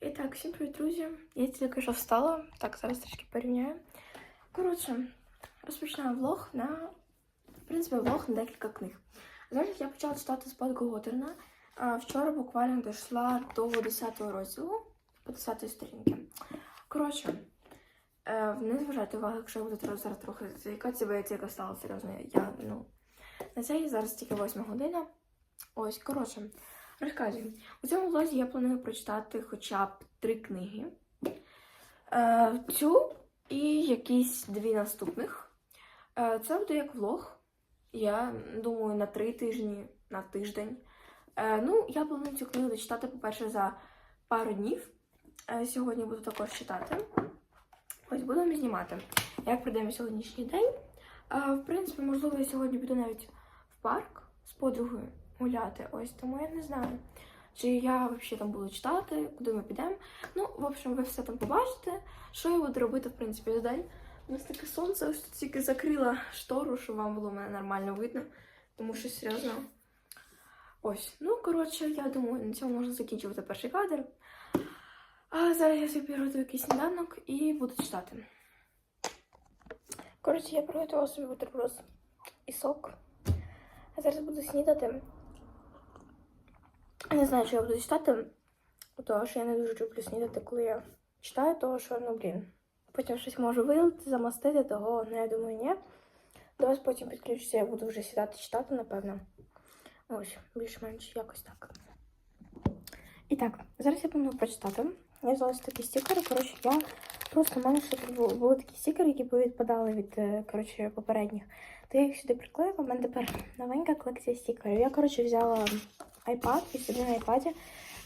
І так, всім привіт, друзі. Я тільки що встала. Так, зараз трішки порівняю. Коротше, розпочинаю влог на, в принципі, влог на декілька книг. Зараз я почала читати спадку Готерна. Вчора буквально дійшла до 10 розділу, по 10 сторінки. Коротше, е, не зважайте уваги, якщо я буду зараз трохи заїкатися, бо я тільки стала серйозно. Я, ну, на це зараз тільки 8 година. Ось, коротше, розказую. У цьому влозі я планую прочитати хоча б три книги. Е, цю і якісь дві наступних. Е, це буде як влог. Я думаю, на три тижні, на тиждень. Е, ну, я планую цю книгу дочитати, по-перше, за пару днів. Е, сьогодні буду також читати. Ось будемо знімати, як пройдемо сьогоднішній день. Е, в принципі, можливо, я сьогодні піду навіть в парк з подругою гуляти. Ось тому я не знаю, чи я взагалі там буду читати, куди ми підемо. Ну, в общем, ви все там побачите, що я буду робити, в принципі, за день. У нас таке сонце, ось тут тільки закрила штору, щоб вам було мене нормально видно, тому що серйозно. Ось, ну коротше, я думаю, на цьому можна закінчувати перший кадр. А зараз я собі приготую якийсь сніданок і буду читати. Коротше, я приготувала собі бутерброд і сок. А зараз буду снідати. Не знаю, що я буду читати, тому що я не дуже люблю снідати, коли я читаю, того що, ну, блін. Потім щось можу вилити, замастити, того, ну, я думаю, ні. До вас потім підключуся, я буду вже сідати читати, напевно. Ось, більш-менш якось так. І так, зараз я планую прочитати. Я взяла такі стікери. Коротше, я просто в мене ще були такі стікери, які повідпадали від е, коротше, попередніх. То я їх сюди приклеїла. У мене тепер новенька колекція стікерів. Я, коротше, взяла iPad і собі на iPad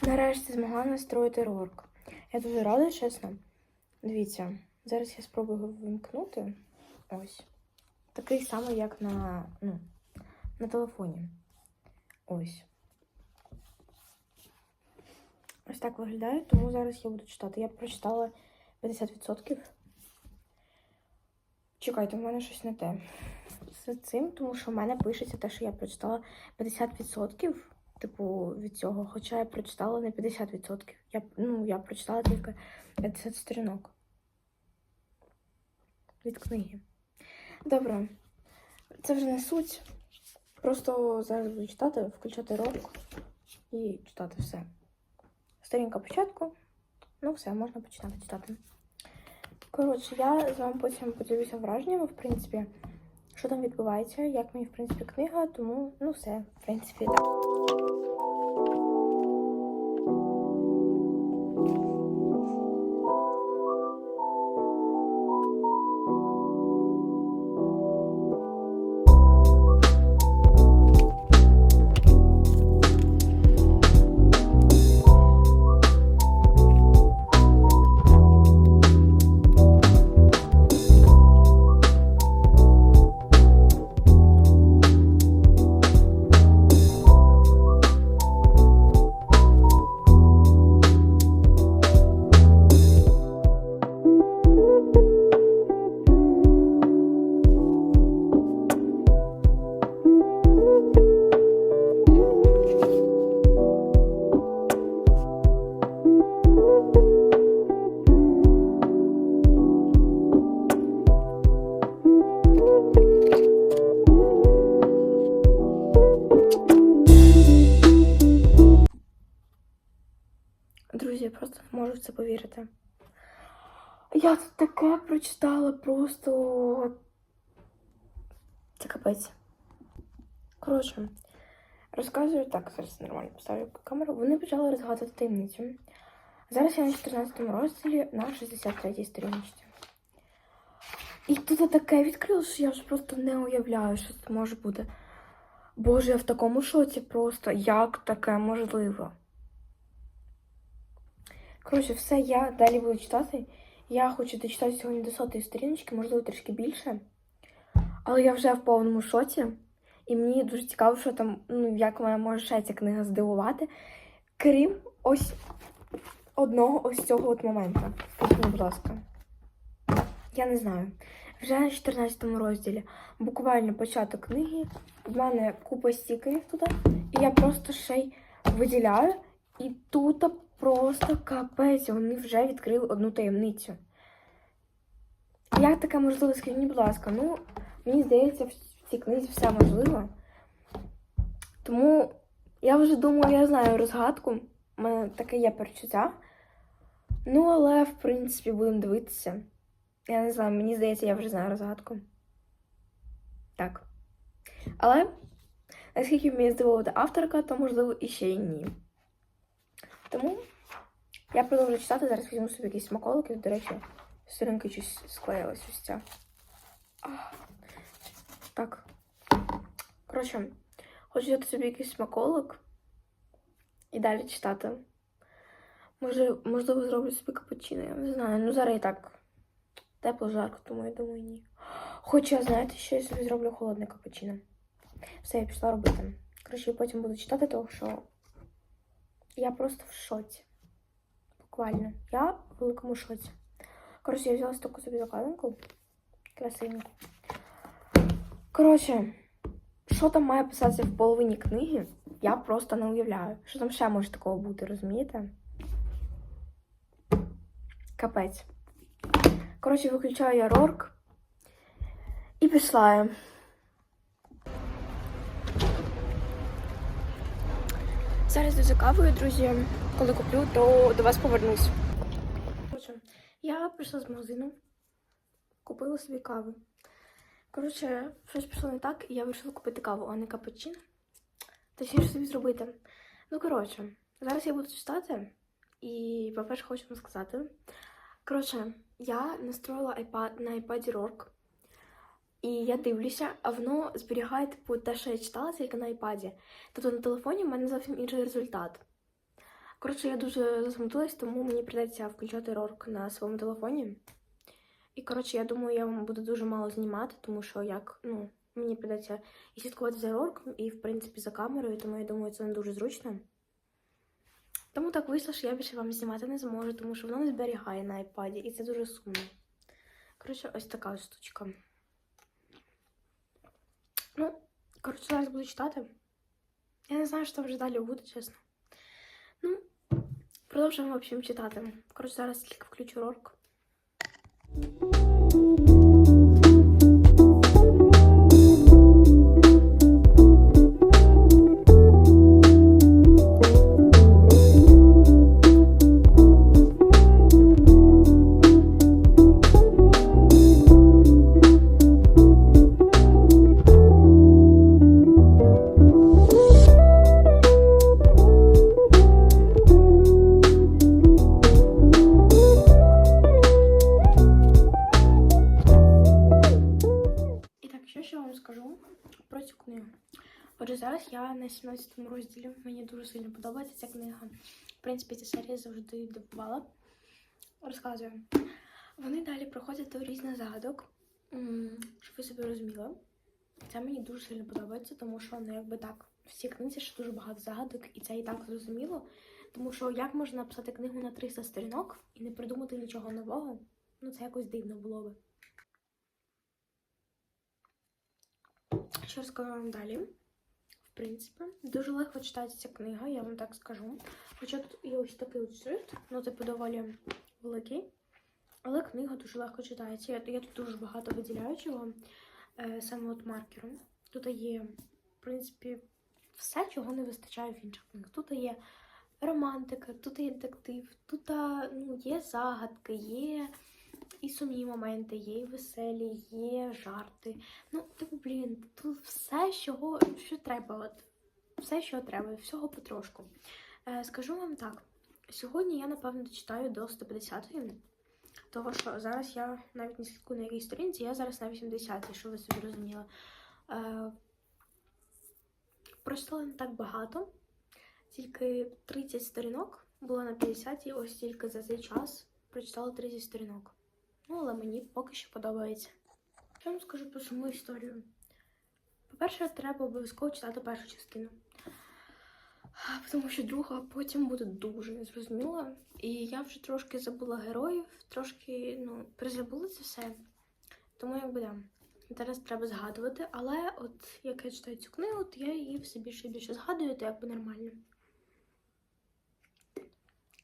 нарешті змогла настроїти рорк. Я дуже рада, чесно. Дивіться, зараз я спробую його вимкнути. Ось. Такий самий, як на, ну, на телефоні. Ось. Ось так виглядає, тому зараз я буду читати. Я прочитала 50%. Чекайте, в мене щось не те з цим, тому що в мене пишеться те, що я прочитала 50%, типу, від цього, хоча я прочитала не 50%. Я, ну, я прочитала тільки 50 сторінок від книги. Добре, це вже не суть. Просто зараз буду читати, включати ролик і читати все. Сторінка початку. Ну, все, можна починати читати. Коротше, я з вами потім поділюся враженнями, в принципі, що там відбувається, як мені, в принципі, книга, тому, ну, все, в принципі, так. Це повірити. Я тут таке прочитала просто. Це капець. Коротше, розказую так, зараз нормально поставлю камеру. Вони почали розгадувати таємницю. Зараз я на 14 розділі на 63 сторіночці. І тут таке відкрило, що я вже просто не уявляю, що це може бути. Боже, я в такому шоці просто. Як таке можливо? Коротше, все, я далі буду читати. Я хочу дочитати сьогодні до сотої сторіночки, можливо, трішки більше. Але я вже в повному шоці. І мені дуже цікаво, що там, ну, як мене може ще ця книга здивувати. Крім ось одного ось цього от моменту. Скажіть, будь ласка. Я не знаю. Вже на 14 розділі. Буквально початок книги. В мене купа стікерів туди. І я просто ще й виділяю. І тут просто капець, вони вже відкрили одну таємницю. Як таке можливо, скажіть будь ласка, ну, мені здається, в цій книзі все можливо. Тому я вже думаю, я знаю розгадку. У мене таке є перечуття. Ну, але, в принципі, будемо дивитися. Я не знаю, мені здається, я вже знаю розгадку. Так. Але, наскільки вміє здивувати авторка, то можливо і ще й ні. Тому я продовжую читати, зараз візьму собі якісь смаколики. До речі, сторінки щось склеїлась ось ця. Так. Коротше, хочу взяти собі якийсь смаколик і далі читати. Може, можливо, зроблю собі капучино, я не знаю. Ну, зараз і так тепло, жарко, тому я думаю, ні. Хоча, знаєте, що я собі зроблю холодне капучино. Все, я пішла робити. Коротше, потім буду читати, тому що я просто в шоці. Буквально. Я в великому шоці. Коротше, я взяла таку собі закладинку. Красивеньку. Коротше, що там має писатися в половині книги, я просто не уявляю. Що там ще може такого бути, розумієте? Капець. Коротше, виключаю я рорк і пішла я. Зараз за кавою, друзі. Коли куплю, то до вас повернусь. Я прийшла з магазину, купила собі каву. Коротше, щось пішло не так, і я вирішила купити каву, а не капучино. Точніше собі зробити. Ну, коротше, зараз я буду читати, і, по-перше, хочу вам сказати. Коротше, я настроїла iPad на iPad RORK, і я дивлюся, а воно зберігає типу, те, що я читала, тільки на iPad. Тобто на телефоні в мене зовсім інший результат. Коротше, я дуже засмутилась, тому мені прийдеться включати RORK на своєму телефоні. І, коротше, я думаю, я вам буду дуже мало знімати, тому що як, ну, мені прийдеться і слідкувати за RORK, і, в принципі, за камерою, тому я думаю, це не дуже зручно. Тому так вийшло, що я більше вам знімати не зможу, тому що воно не зберігає на iPad, і це дуже сумно. Коротше, ось така ось штучка. Ну, коротше, зараз буду читати. Я не знаю, що там вже далі буде, чесно. Ну, продовжуємо, в общем, читати. Коротше, зараз тільки включу рорк. 17 розділі. Мені дуже сильно подобається ця книга. В принципі, ця серія завжди дивувала. Розказую. Вони далі проходять до різних загадок, щоб ви собі розуміли. Це мені дуже сильно подобається, тому що ну якби так, в цій книзі ще дуже багато загадок, і це і так зрозуміло. Тому що як можна написати книгу на 300 сторінок і не придумати нічого нового? Ну це якось дивно було би. Що розкажу вам далі? Принципі, дуже легко читається книга, я вам так скажу. Хоча тут є ось такий от шрифт, ну типу доволі великий. Але книга дуже легко читається. Я, я тут дуже багато виділяю чого е, саме от маркером. Тут є, в принципі, все, чого не вистачає в інших книгах. Тут є романтика, тут є детектив, тут ну, є загадки, є і сумні моменти, є і веселі, є жарти. Ну, типу, блін, тут все, що, що треба. От, все, що треба, всього потрошку. Е, скажу вам так: сьогодні я, напевно, дочитаю до 150-ї. Того, що зараз я навіть не слідкую на якій сторінці, я зараз на 80-й, що ви собі розуміли. Е, прочитала не так багато, тільки 30 сторінок було на 50-й, ось тільки за цей час прочитала 30 сторінок. Ну, але мені поки що подобається. Я вам скажу про саму історію? По-перше, треба обов'язково читати першу частину. Тому що друга потім буде дуже незрозуміла. І я вже трошки забула героїв, трошки ну, призабула це все. Тому якби да. Зараз треба згадувати, але от як я читаю цю книгу, то я її все більше і більше згадую, то якби нормально.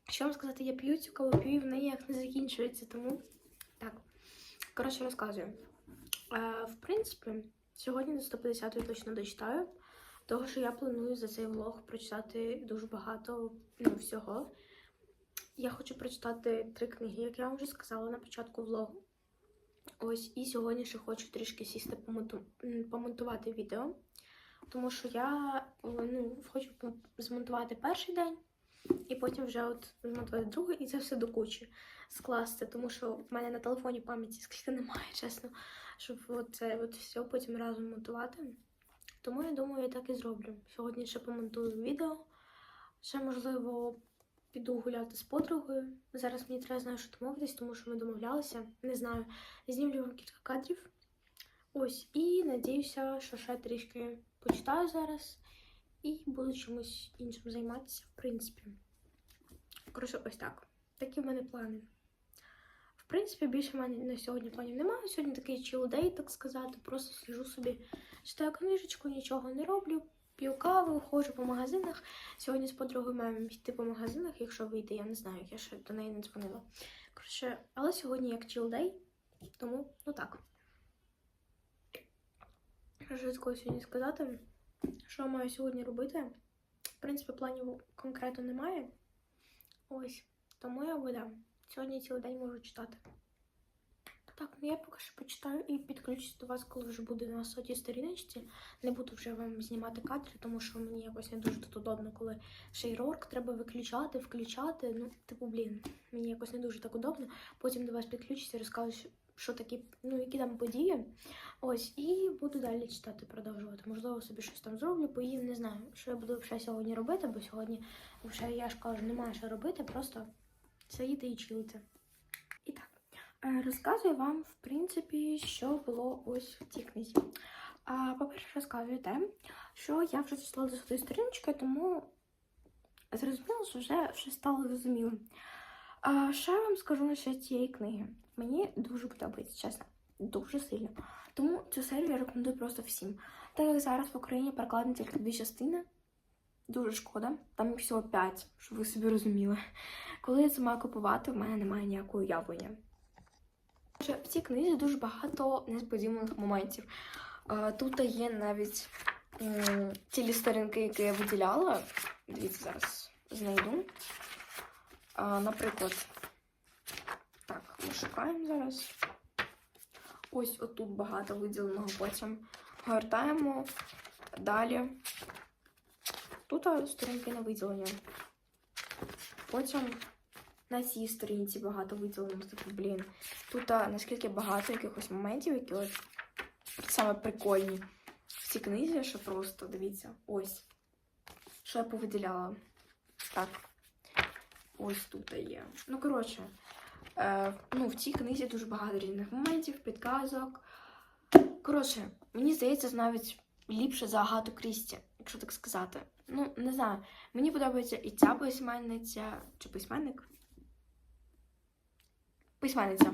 Що вам сказати, я п'ю цю каву, п'ю і в неї як не закінчується, тому так. Коротше, розказую. Е, в принципі, сьогодні до 150 я точно дочитаю, того що я планую за цей влог прочитати дуже багато ну, всього. Я хочу прочитати три книги, як я вам вже сказала на початку влогу. Ось, і сьогодні ще хочу трішки сісти помонту... помонтувати відео, тому що я ну, хочу змонтувати перший день, і потім вже от змонтувати другий, і це все до кучі скласти, тому що в мене на телефоні пам'яті скільки немає, чесно, щоб от це все потім разом монтувати. Тому я думаю, я так і зроблю. Сьогодні ще помонтую відео. Ще, можливо, піду гуляти з подругою. Зараз мені треба знаю, що домовитись, тому що ми домовлялися. Не знаю, знімлю вам кілька кадрів. Ось, і надіюся, що ще трішки почитаю зараз і буду чимось іншим займатися, в принципі. Коротше, ось так. Такі в мене плани. В принципі, більше в мене на сьогодні планів немає. Сьогодні такий чілдей, так сказати. Просто сижу собі, читаю книжечку, нічого не роблю. П'ю каву, ходжу по магазинах. Сьогодні з подругою маємо йти по магазинах, якщо вийде, я не знаю, я ще до неї не дзвонила. Коротше, але сьогодні як чілдей, тому ну так. Що такого сьогодні сказати? Що маю сьогодні робити? В принципі, планів конкретно немає. Ось. Тому я видам. Сьогодні цілий день можу читати. Так, ну я поки що почитаю і підключусь до вас, коли вже буде на сотій сторіночці. Не буду вже вам знімати кадри, тому що мені якось не дуже тут удобно, коли шейрорк треба виключати, включати. Ну, типу, блін, мені якось не дуже так удобно. Потім до вас підключуся і розкажу, що- такі, ну, які там події. Ось, і буду далі читати, продовжувати. Можливо, собі щось там зроблю, поїм, не знаю, що я буду вже сьогодні робити, бо сьогодні вже, я ж кажу, немає що робити, просто сидіти і чилити. І так, е, розказую вам, в принципі, що було ось в цій книзі. По-перше, розказую те, що я вже дійшла до своєї сторіночки, тому зрозуміло, що вже, вже стало зрозуміло. А, що я вам скажу насчет цієї книги? Мені дуже подобається, чесно, дуже сильно. Тому цю серію я рекомендую просто всім. Так як зараз в Україні перекладені тільки дві частини. Дуже шкода. Там всього п'ять, щоб ви собі розуміли. Коли я це маю купувати, в мене немає ніякого уявлення. В цій книзі дуже багато несподіваних моментів. Тут є навіть м, цілі сторінки, які я виділяла. Дивіться, зараз знайду. А, Наприклад, так, ми шукаємо зараз. Ось отут багато виділеного, потім гортаємо далі. Тут сторінки на виділення. Потім на цій сторінці багато виділено. Типу, блін. Тут наскільки багато якихось моментів, які от саме прикольні в цій книзі, що просто дивіться, ось. Що я повиділяла. Так. Ось тут є. Ну, коротше, е, ну, в цій книзі дуже багато різних моментів, підказок. Коротше, мені здається, навіть ліпше за Агату Крісті, якщо так сказати. Ну, не знаю. Мені подобається і ця письменниця, чи письменник? Письменниця.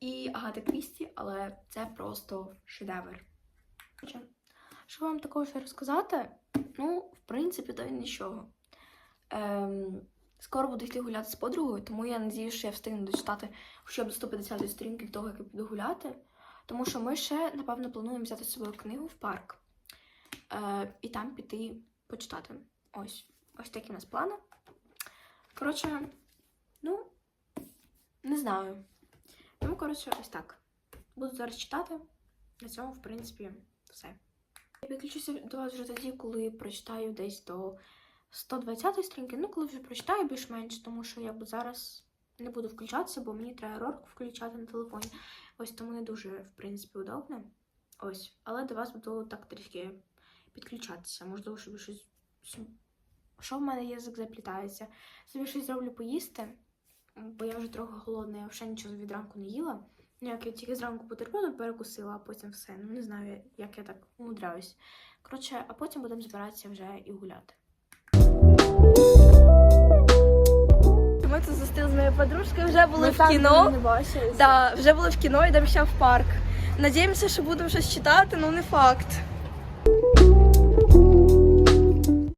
І Агата Крісті, але це просто шедевр. Що вам такого ще розказати? Ну, в принципі, то й нічого. Ем, скоро буду йти гуляти з подругою, тому я надію, що я встигну дочитати хоча б до 150 сторінки того, як я піду гуляти. Тому що ми ще, напевно, плануємо взяти з собою книгу в парк е, і там піти почитати. Ось. Ось такі у нас плани. Коротше, ну, не знаю. Ну, коротше, ось так. Буду зараз читати. На цьому, в принципі, все. Я підключуся до вас вже тоді, коли прочитаю десь до 120 сторінки. Ну, коли вже прочитаю більш-менш, тому що я зараз не буду включатися, бо мені треба рорк включати на телефоні. Ось тому не дуже, в принципі, удобно. Ось. Але до вас буду так трішки підключатися. Можливо, щоб щось. Що в мене язик заплітається? Собі щось зроблю поїсти, бо я вже трохи голодна, я вже нічого від ранку не їла. Ну, як я тільки зранку бутерброди перекусила, а потім все. Ну, не знаю, як я так умудряюсь. Коротше, а потім будемо збиратися вже і гуляти. Ми тут зустріли з моєю подружкою, вже були Ми в там кіно. не. Да, вже були в кіно, йдемо ще в парк. Надіємося, що будемо щось читати, ну не факт.